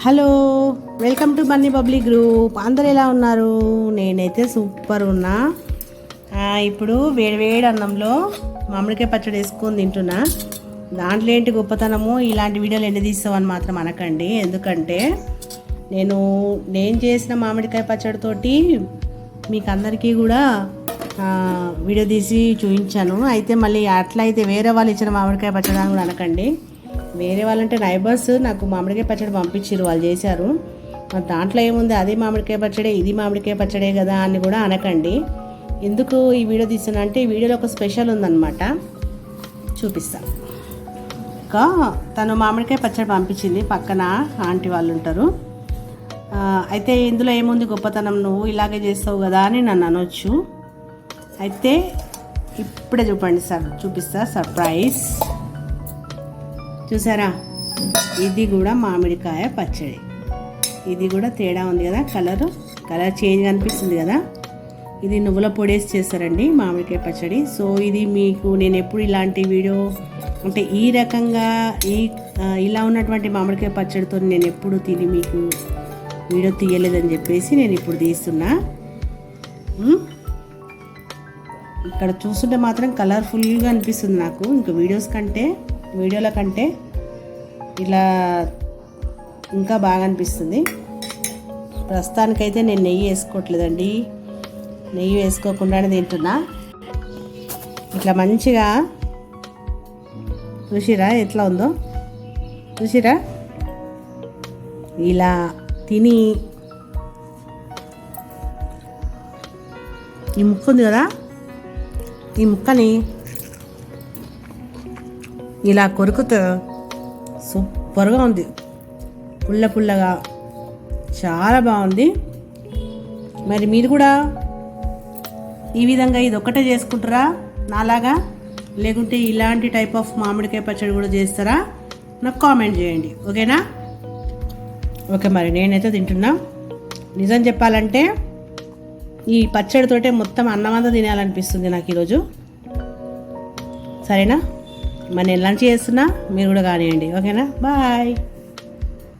Hello welcome to Bunny public group. అందరు ఎలా ఉన్నారు? నేనైతే సూపర్ ఉన్నా. ఇప్పుడు వేడివేడి అన్నంలో మామిడికాయ పచ్చడి వేసుకొని తింటున్నా. దాంట్లో ఏంటి గొప్పతనము? ఇలాంటి వీడియోలు ఎన్ని తీస్తామని మాత్రం అనకండి. ఎందుకంటే నేను నేను చేసిన మామిడికాయ పచ్చడితోటి మీకు అందరికీ కూడా వీడియో తీసి చూపించాను. అయితే మళ్ళీ అట్లా అయితే వేరే వాళ్ళు ఇచ్చిన మామిడికాయ పచ్చడి అని కూడా అనకండి. వేరే వాళ్ళంటే నైబర్స్ నాకు మామిడికాయ పచ్చడి పంపించారు వాళ్ళు చేశారు. మరి దాంట్లో ఏముంది? అదే మామిడికాయ పచ్చడే ఇది మామిడికాయ పచ్చడే కదా అని కూడా అనకండి. ఎందుకు ఈ వీడియో తీస్తున్నా అంటే ఈ వీడియోలో ఒక స్పెషల్ ఉందన్నమాట. చూపిస్తా. ఇంకా తను మామిడికాయ పచ్చడి పంపించింది పక్కన ఆంటీ వాళ్ళు ఉంటారు. అయితే ఇందులో ఏముంది గొప్పతనం? నువ్వు ఇలాగే చేస్తావు కదా అని నన్ను అనొచ్చు. అయితే ఇప్పుడే చూపండి సార్ చూపిస్తా సర్ప్రైజ్. చూసారా? ఇది కూడా మామిడికాయ పచ్చడి. ఇది కూడా తేడా ఉంది కదా కలర్? కలర్ చేంజ్ అనిపిస్తుంది కదా? ఇది నువ్వుల పొడేసి చేస్తారండి మామిడికాయ పచ్చడి. సో ఇది మీకు నేను ఎప్పుడు ఇలాంటి వీడియో అంటే ఈ రకంగా ఈ ఇలా ఉన్నటువంటి మామిడికాయ పచ్చడితో నేను ఎప్పుడు తిని మీకు వీడియో తీయలేదని చెప్పేసి నేను ఇప్పుడు తీస్తున్నా. ఇక్కడ చూస్తుంటే మాత్రం కలర్ఫుల్గా అనిపిస్తుంది నాకు. ఇంకా వీడియోస్ కంటే వీడియోల కంటే ఇలా ఇంకా బాగా అనిపిస్తుంది. ప్రస్తుతానికైతే నేను నెయ్యి వేసుకోవట్లేదండి. నెయ్యి వేసుకోకుండానే తింటున్నా. ఇట్లా మంచిగా చూసిరా ఎట్లా ఉందో? చూసిరా? ఇలా తిని ఈ ముక్క ఉంది కదా? ఈ ముక్కని ఇలా కొరుకుతూ సూపర్గా ఉంది. పుల్ల పుల్లగా. చాలా బాగుంది. మరి మీరు కూడా ఈ విధంగా ఇది ఒక్కటే చేసుకుంటారా? నాలాగా? లేకుంటే ఇలాంటి టైప్ ఆఫ్ మామిడికాయ పచ్చడి కూడా చేస్తారా? నాకు కామెంట్ చేయండి. ఓకేనా? ఓకే మరి నేనైతే తింటున్నా. నిజం చెప్పాలంటే ఈ పచ్చడితోటే మొత్తం అన్నమంతా తినాలనిపిస్తుంది నాకు ఈరోజు. సరేనా? మరి నేను లంచ్ చేస్తున్నా మీరు కూడా కానివ్వండి. ఓకేనా? బాయ్.